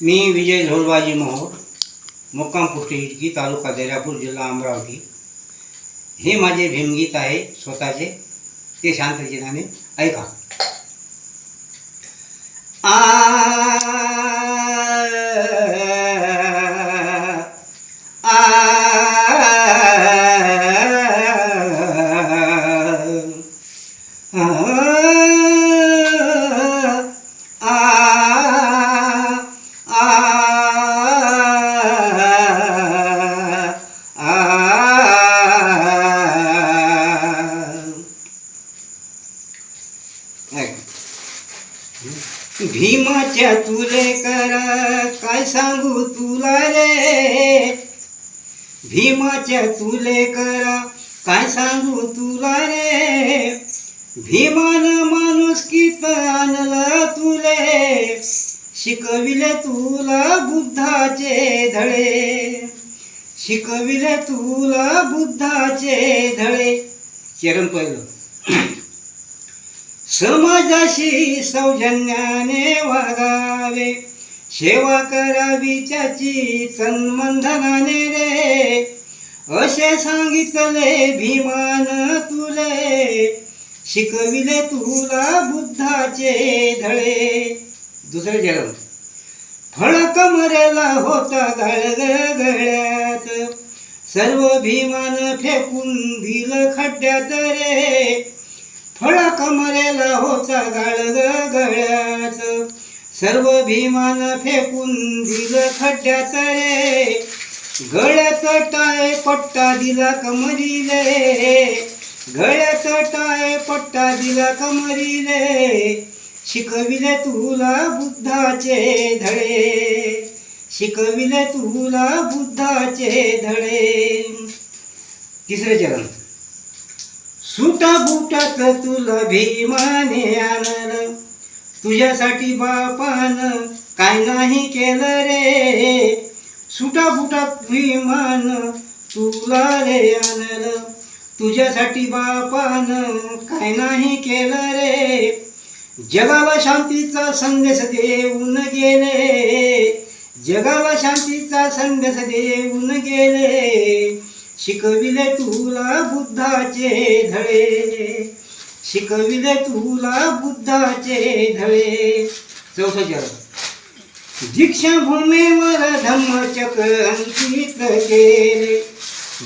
मी विजय झोलबाजी मोहोळ मुक्काम पुष्टी तालुका दर्यापूर जिल्हा अमरावती हे माझे भीमगीत आहे स्वतःचे ते शांत चिनाने ऐका आ भीमाच्या तुले करा काय सांगू तुला रे? भीमाच्या तुले करा काय सांगू तुला रे? भीमान माणूस कित आणलं तुले? शिकविले तुला बुद्धाचे धडे. शिकविले तुला बुद्धाचे धडे. चरण पहिलं. समाजाशी सौजन्याने वागावे. सेवा करावी त्याची तन्मंधनाने रे. असे सांगितले भीमान तुले. शिकविले तुला बुद्धाचे धळे दुसरे जन्म. फळ कमरेला होता गळगळ्यात सर्व भीमान फेकून दिलं खड्ड्यात रे. फळा कमरेला होता गाळग गळ्यात. सर्व भीमान फेकून दिलं खड्ड्यात रे गळ्यात टाय पट्टा दिला कमरीले. गळ्यात टाय पट्टा दिला कमरीले. शिकविले तुला बुद्धाचे धडे. शिकविले तुला बुद्धाचे धडे. तिसरे चरण. सुटा बुटात तुला भीमाने आणलं. तुझ्यासाठी बापान काय नाही केलं रे. सुटा बुटात भीमान तुला रे आणलं. तुझ्यासाठी बापान काय नाही केलं रे. जगाला शांतीचा संदेश देऊन गेले. जगाला शांतीचा संदेश देऊन गेले. शिकविले तुला बुद्धाचे धडे शिकविले तुला बुद्धाचे धडे चौथा चरण. दीक्षा भूमीवर धम्मचक अंकित केले.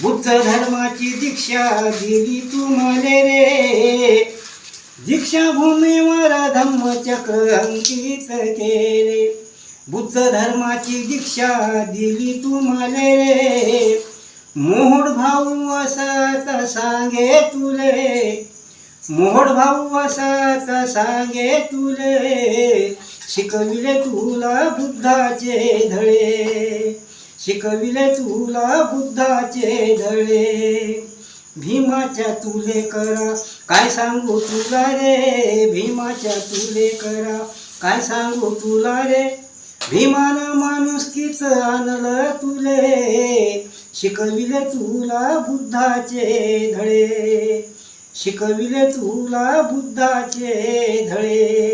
बुद्ध धर्माची दीक्षा दिली तुम्हाला रे. दीक्षाभूमीवर भूमीवर धम्मचक्र अंकित केले. बुद्ध धर्माची दीक्षा दिली तुम्हाला रे. मोह भाऊ असत सांगे तुले. मोड भाऊ असत सांगे तुले. शिकविले तुला बुद्धाचे धडे शिकविले तुला बुद्धाचे धडे भीमाच्या तुले करा. काय सांगू तुला रे? भीमाच्या तुले करा. काय सांगू तुला रे? भीमान माणुसकीच आणलं तुले. शिकविले तुला बुद्धाचे धडे. शिकविले तुला बुद्धाचे धडे.